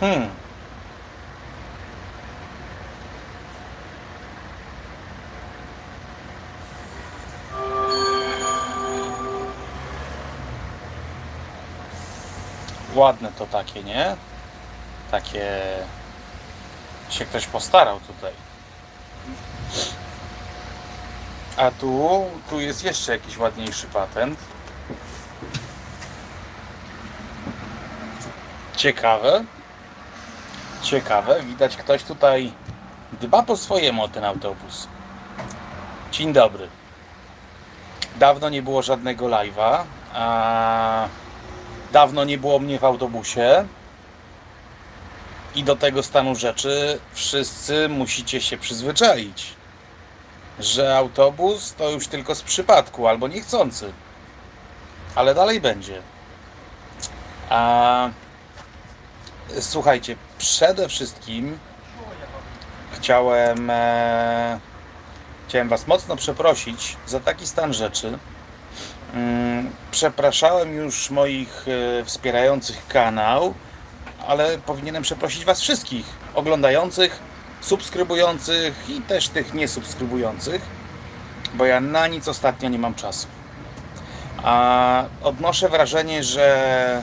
Hmm. Ładne to takie, nie? Takie się ktoś postarał tutaj. A tu, tu jest jeszcze jakiś ładniejszy patent. Ciekawe. Ciekawe. Widać ktoś tutaj dba po swojemu o ten autobus. Dzień dobry. Dawno nie było żadnego live'a. A dawno nie było mnie w autobusie. I do tego stanu rzeczy wszyscy musicie się przyzwyczaić, że autobus to już tylko z przypadku albo niechcący. Ale dalej będzie. A słuchajcie, przede wszystkim chciałem e, chciałem was mocno przeprosić za taki stan rzeczy. Mm, Przepraszałem już moich e, wspierających kanał, ale powinienem przeprosić Was wszystkich oglądających, subskrybujących i też tych niesubskrybujących, bo ja na nic ostatnio nie mam czasu. A odnoszę wrażenie, że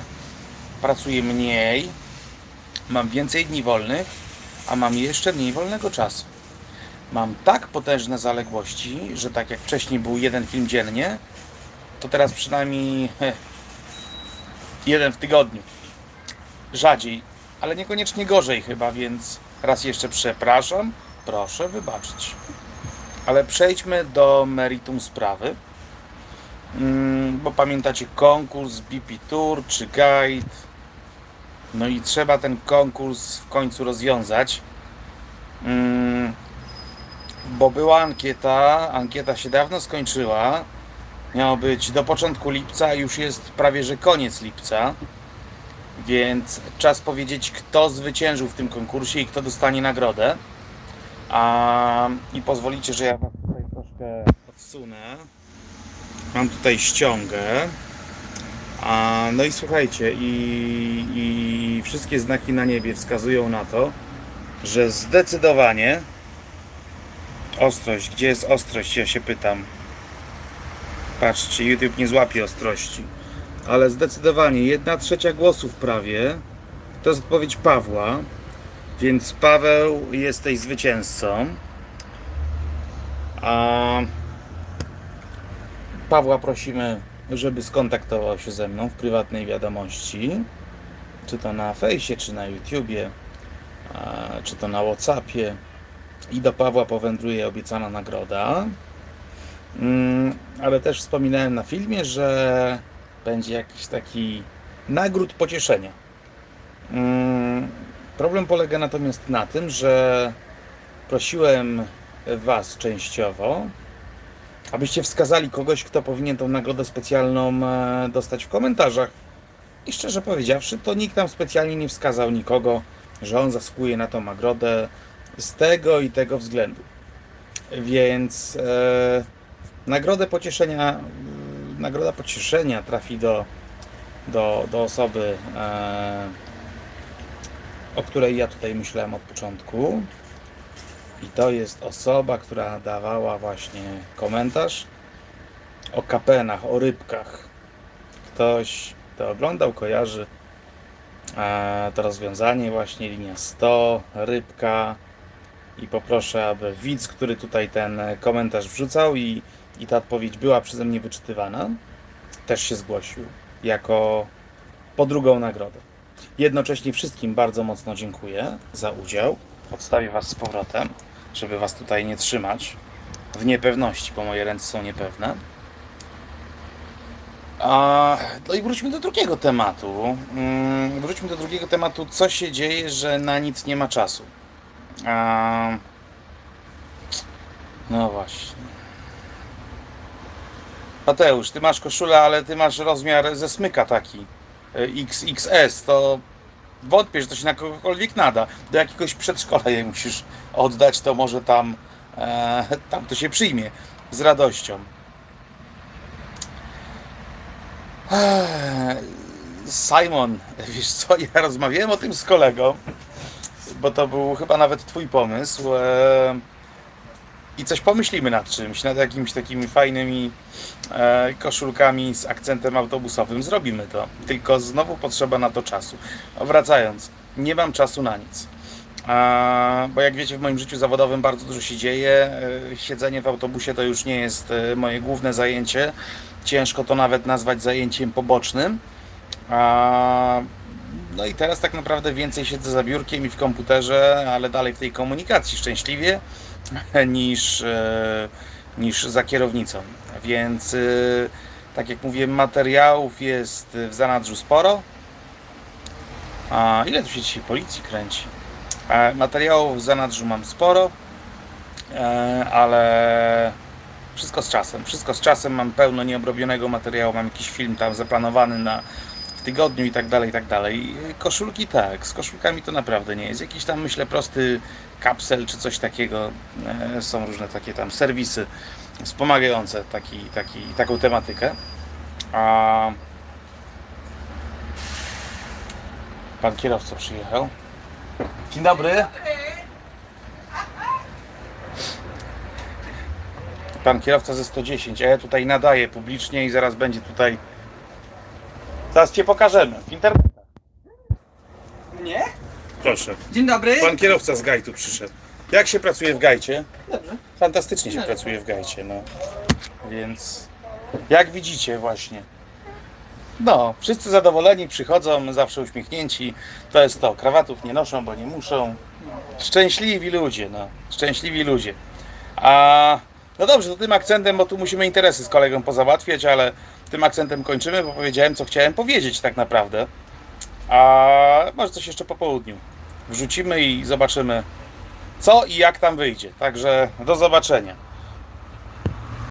pracuję mniej, mam więcej dni wolnych, a mam jeszcze mniej wolnego czasu. Mam tak potężne zaległości, że tak jak wcześniej był jeden film dziennie, to teraz przynajmniej jeden w tygodniu rzadziej, ale niekoniecznie gorzej chyba, więc raz jeszcze przepraszam, proszę wybaczyć. Ale przejdźmy do meritum sprawy. Mm, Bo pamiętacie konkurs BP Tour czy Guide. No i trzeba ten konkurs w końcu rozwiązać. Mm, Bo była ankieta, ankieta się dawno skończyła. Miało być do początku lipca, już jest prawie że koniec lipca. Więc czas powiedzieć, kto zwyciężył w tym konkursie i kto dostanie nagrodę. A, I pozwolicie, że ja Was tutaj troszkę odsunę. Mam tutaj ściągę. A, no i słuchajcie, i, i wszystkie znaki na niebie wskazują na to, że zdecydowanie ostrość, gdzie jest ostrość, ja się pytam. Patrzcie, YouTube nie złapie ostrości ale zdecydowanie jedna trzecia głosów prawie to jest odpowiedź Pawła, więc Paweł jesteś zwycięzcą. A Pawła prosimy, żeby skontaktował się ze mną w prywatnej wiadomości, czy to na fejsie, czy na YouTubie, czy to na Whatsappie. I do Pawła powędruje obiecana nagroda. Mm, ale też wspominałem na filmie, że będzie jakiś taki nagród pocieszenia. Mm, Problem polega natomiast na tym, że prosiłem Was częściowo, abyście wskazali kogoś, kto powinien tą nagrodę specjalną e, dostać w komentarzach. I szczerze powiedziawszy, to nikt tam specjalnie nie wskazał nikogo, że on zasługuje na tą nagrodę z tego i tego względu. Więc e, nagrodę pocieszenia nagroda pocieszenia trafi do, do, do osoby, e, o której ja tutaj myślałem od początku. I to jest osoba, która dawała właśnie komentarz o kapenach, o rybkach. Ktoś to oglądał, kojarzy e, to rozwiązanie, właśnie linia 100, rybka. I poproszę, aby widz, który tutaj ten komentarz wrzucał i i ta odpowiedź była przeze mnie wyczytywana, też się zgłosił jako po drugą nagrodę. Jednocześnie wszystkim bardzo mocno dziękuję za udział. Odstawię Was z powrotem, żeby Was tutaj nie trzymać w niepewności, bo moje ręce są niepewne. A, no i wróćmy do drugiego tematu. Mm, Wróćmy do drugiego tematu. Co się dzieje, że na nic nie ma czasu? A, no właśnie. Mateusz, ty masz koszulę, ale ty masz rozmiar ze smyka taki y, XXS, to wątpię, że to się na kogokolwiek nada. Do jakiegoś przedszkola jej musisz oddać, to może tam, e, tam to się przyjmie z radością. Ech, Simon, wiesz co, ja rozmawiałem o tym z kolegą, bo to był chyba nawet twój pomysł. E, I coś pomyślimy nad czymś, nad jakimiś takimi fajnymi e, koszulkami z akcentem autobusowym. Zrobimy to. Tylko znowu potrzeba na to czasu. Wracając, nie mam czasu na nic. A, bo jak wiecie, w moim życiu zawodowym bardzo dużo się dzieje. E, Siedzenie w autobusie to już nie jest e, moje główne zajęcie. Ciężko to nawet nazwać zajęciem pobocznym. A, no i teraz tak naprawdę więcej siedzę za biurkiem i w komputerze, ale dalej w tej komunikacji szczęśliwie niż, e, niż za kierownicą. Więc e, tak jak mówię, materiałów jest w zanadrzu sporo. A ile tu się dzisiaj policji kręci? E, Materiałów w zanadrzu mam sporo, ale wszystko z czasem. Wszystko z czasem. Mam pełno nieobrobionego materiału, mam jakiś film tam zaplanowany na tygodniu i tak dalej, i tak dalej. Koszulki tak, z koszulkami to naprawdę nie jest. Jakiś tam myślę prosty kapsel czy coś takiego. E, Są różne takie tam serwisy wspomagające taki, taki, taką tematykę. A pan kierowca przyjechał. Dzień dobry. Pan kierowca ze 110, a ja tutaj nadaję publicznie i zaraz będzie tutaj. Zaraz cię pokażemy w internecie. Nie? Proszę. Dzień dobry. Pan kierowca z Gajtu przyszedł. Jak się pracuje w Gajcie? Dobrze. Fantastycznie się No. pracuje w Gajcie, no. Więc jak widzicie właśnie. No, wszyscy zadowoleni przychodzą, zawsze uśmiechnięci. To jest to, krawatów nie noszą, bo nie muszą. Szczęśliwi ludzie, no. Szczęśliwi ludzie. A no dobrze, to tym akcentem, bo tu musimy interesy z kolegą pozałatwiać, ale tym akcentem kończymy, bo powiedziałem, co chciałem powiedzieć tak naprawdę. A może coś jeszcze po południu. Wrzucimy i zobaczymy, co i jak tam wyjdzie. Także do zobaczenia.